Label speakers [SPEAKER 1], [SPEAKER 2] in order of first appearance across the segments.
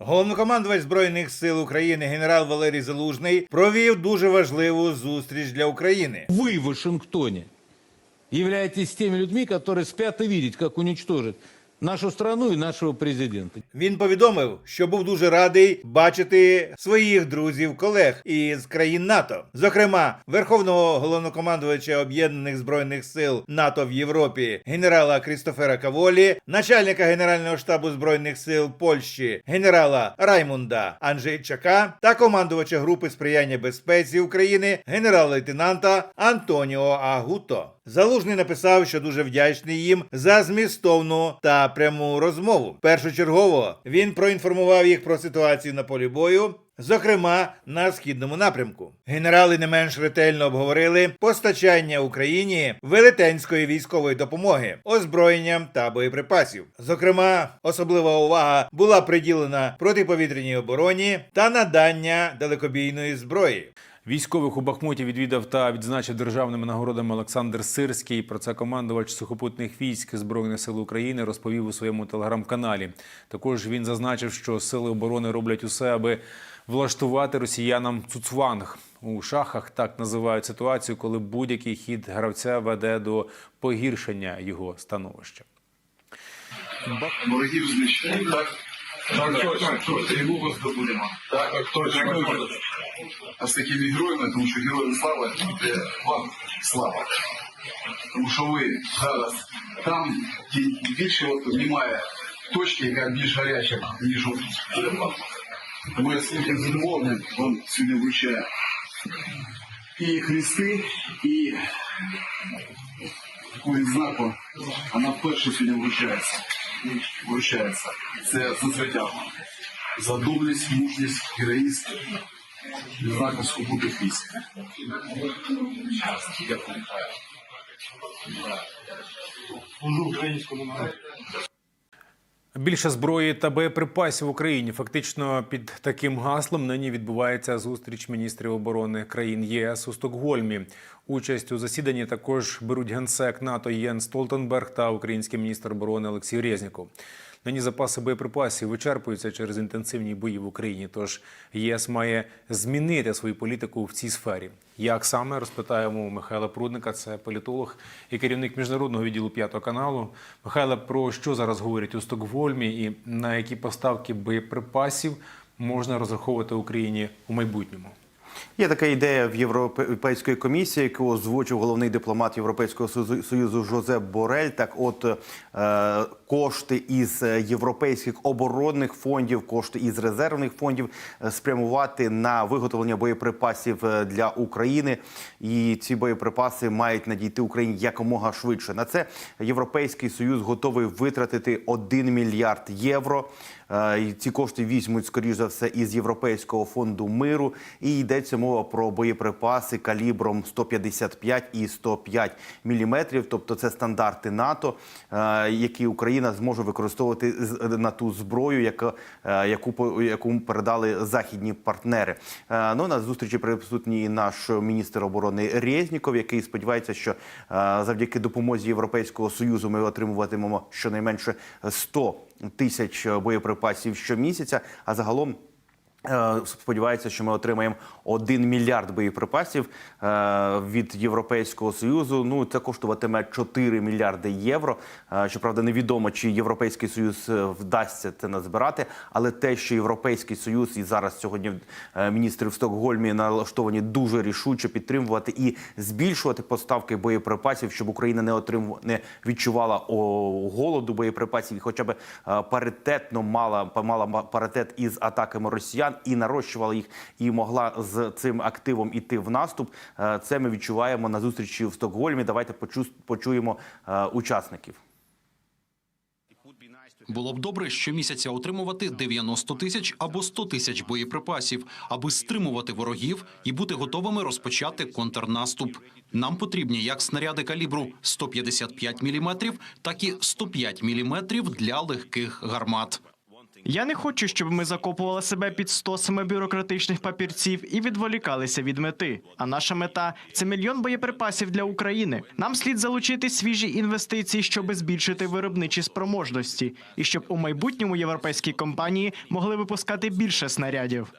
[SPEAKER 1] Головнокомандувач збройних сил України генерал Валерій Залужний провів дуже важливу зустріч для України.
[SPEAKER 2] Ви в Вашингтоні являєтесь тими людьми, які спят і видят, как уничтожить нашу страну и нашего президента.
[SPEAKER 1] Він повідомив, що був дуже радий бачити своїх друзів, колег із країн НАТО, зокрема Верховного головнокомандувача Об'єднаних збройних сил НАТО в Європі, генерала Крістофера Каволі, начальника Генерального штабу збройних сил Польщі, генерала Раймунда Анджейчака та командувача групи сприяння безпеці України, генерал-лейтенанта Антоніо Агуто. Залужний написав, що дуже вдячний їм за змістовну та пряму розмову. Першочергово він проінформував їх про ситуацію на полі бою. Зокрема, на східному напрямку генерали не менш ретельно обговорили постачання Україні велетенської військової допомоги, озброєнням та боєприпасів. Зокрема, особлива увага була приділена протиповітряній обороні та надання далекобійної зброї.
[SPEAKER 3] Військових у Бахмуті відвідав та відзначив державними нагородами Олександр Сирський. Про це командувач сухопутних військ Збройних сил України розповів у своєму телеграм-каналі. Також він зазначив, що сили оборони роблять усе, аби влаштувати росіянам цуцванг. У шахах так називають ситуацію, коли будь-який хід гравця веде до погіршення його становища.
[SPEAKER 4] Ворогів знищені, так? Так, точно. Перемогу здобудемо. Так, так, точно. А з такими героями, тому що героям слава, це вам слава. Тому що ви зараз там ті- більше от немає точки, яка більш гаряча, ніж от треба. Тому я всім задоволений, вам сьогодні вручаю і хрести, і таку відзнаку, вона вперше сьогодні вручається. Вручається. Це за Задумність, За доблесть, мужність, героїзм. Відзнака сухобутих військ. Дякую. Служу українському народу.
[SPEAKER 3] Більше зброї та боєприпасів в Україні. Фактично під таким гаслом нині відбувається зустріч міністрів оборони країн ЄС у Стокгольмі. Участь у засіданні також беруть генсек НАТО Єн Столтенберг та український міністр оборони Олексій Резніков. Нині запаси боєприпасів вичерпуються через інтенсивні бої в Україні. Тож ЄС має змінити свою політику в цій сфері. Як саме розпитаємо Михайла Прудника, це політолог і керівник міжнародного відділу п'ятого каналу. Михайло, про що зараз говорять у Стокгольмі і на які поставки боєприпасів можна розраховувати Україні у майбутньому?
[SPEAKER 5] Є така ідея в Європейської комісії, яку озвучив головний дипломат Європейського союзу Жозеп Борель. Так, от е, кошти із європейських оборонних фондів, кошти із резервних фондів е, спрямувати на виготовлення боєприпасів е, для України. І ці боєприпаси мають надійти Україні якомога швидше. На це Європейський союз готовий витратити 1 мільярд євро. Е, Ці кошти візьмуть, скоріш за все, із Європейського фонду миру. І йдеться мова про боєприпаси калібром 155 і 105 міліметрів. Тобто це стандарти НАТО, е, які Україна зможе використовувати на ту зброю, яка, е, яку, яку передали західні партнери. Е, Ну, на зустрічі присутній наш міністр оборони Резніков, який сподівається, що завдяки допомозі Європейського союзу ми отримуватимемо щонайменше 100 тисяч боєприпасів щомісяця. А загалом сподівається, що ми отримаємо 1 мільярд боєприпасів е, від Європейського союзу. Ну це коштуватиме 4 мільярди євро. Е, Щоправда, невідомо чи Європейський союз е, вдасться це назбирати, але те, що Європейський союз і зараз сьогодні е, міністри в Стокгольмі налаштовані дуже рішуче підтримувати і збільшувати поставки боєприпасів, щоб Україна не отримувала, не відчувала голоду боєприпасів, і хоча б е, паритетно мала мала паритет із атаками росіян і нарощувала їх, і могла з цим активом іти в наступ. Е, Це ми відчуваємо на зустрічі в Стокгольмі. Давайте почу- почуємо е, учасників.
[SPEAKER 6] Було б добре щомісяця отримувати 90 тисяч або 100 тисяч боєприпасів, аби стримувати ворогів і бути готовими розпочати контрнаступ. Нам потрібні як снаряди калібру 155 мм, так і 105 мм для легких гармат.
[SPEAKER 7] Я не хочу, щоб ми закопували себе під стосами бюрократичних папірців і відволікалися від мети. А наша мета це мільйон боєприпасів для України. Нам слід залучити свіжі інвестиції, щоб збільшити виробничі спроможності, і щоб у майбутньому європейські компанії могли випускати більше снарядів.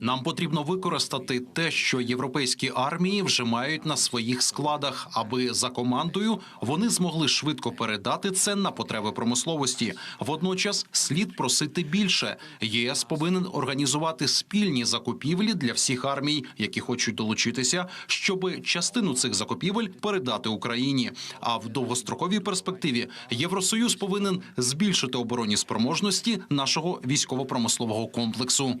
[SPEAKER 6] Нам потрібно використати те, що європейські армії вже мають на своїх складах, аби за командою вони змогли швидко передати це на потреби промисловості. Водночас слід просити більше. ЄС повинен організувати спільні закупівлі для всіх армій, які хочуть долучитися, щоб частину цих закупівель передати Україні. А в довгостроковій перспективі Євросоюз повинен збільшити оборонні спроможності нашого військово-промислового комплексу.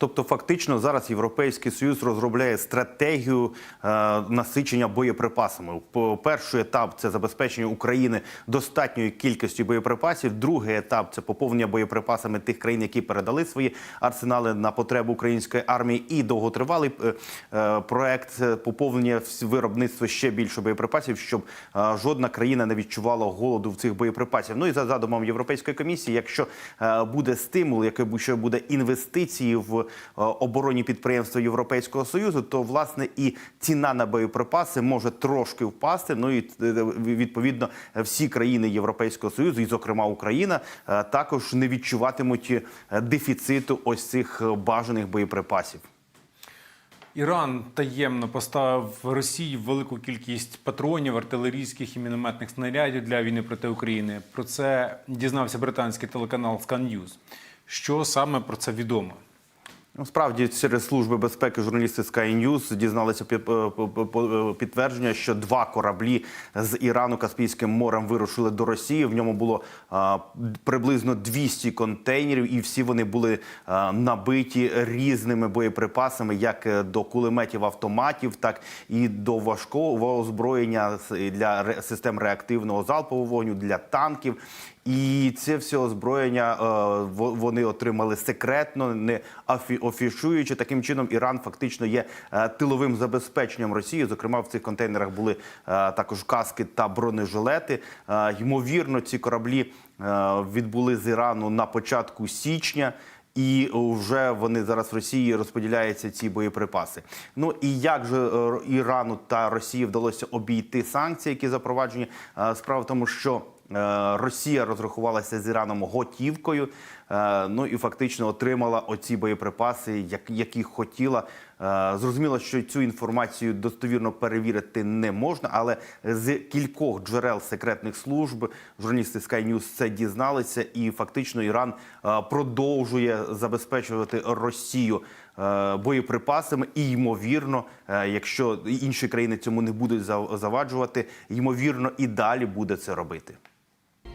[SPEAKER 5] Тобто, фактично, зараз Європейський Союз розробляє стратегію е, насичення боєприпасами. Перший етап це забезпечення України достатньою кількістю боєприпасів. Другий етап це поповнення боєприпасами тих країн, які передали свої арсенали на потребу української армії. І довготривалий е, е, проект поповнення виробництва ще більше боєприпасів, щоб е, жодна країна не відчувала голоду в цих боєприпасів. Ну і за задумом Європейської комісії, якщо е, буде стимул, який бу- що буде інвестиції в оборонні підприємства Європейського союзу, то власне і ціна на боєприпаси може трошки впасти. Ну і е, відповідно всі країни Європейського союзу, і зокрема Україна, е, також не відчуватимуть е, дефіциту ось цих е, бажаних боєприпасів.
[SPEAKER 3] Іран таємно поставив Росії велику кількість патронів, артилерійських і мінометних снарядів для війни проти України. Про це дізнався британський телеканал Scan News. Що саме про це відомо?
[SPEAKER 5] Ну, Справді, через служби безпеки журналісти Sky News дізналися е, по- підтвердження, що два кораблі з Ірану Каспійським морем вирушили до Росії. В ньому було приблизно 200 контейнерів, і всі вони були набиті різними боєприпасами, як е, до кулеметів автоматів, так і до важкого озброєння для систем реактивного залпового вогню для танків. І це все озброєння е, вони отримали секретно, не афі- офішуючи. Таким чином, Іран фактично є е, тиловим забезпеченням Росії. Зокрема, в цих контейнерах були е, також каски та бронежилети. Ймовірно, ці кораблі відбули з Ірану на початку січня. І вже вони зараз в Росії розподіляються ці боєприпаси. Ну і як же Ірану та Росії вдалося обійти санкції, які запроваджені? Справа в тому, що Росія розрахувалася з Іраном готівкою, е, ну і фактично отримала оці боєприпаси, як- які хотіла. Е, Зрозуміло, що цю інформацію достовірно перевірити не можна, але з кількох джерел секретних служб журналісти Sky News це дізналися, і фактично Іран е, продовжує забезпечувати Росію е, боєприпасами. І ймовірно, е, якщо інші країни цьому не будуть зав- заваджувати, ймовірно, і далі буде це робити.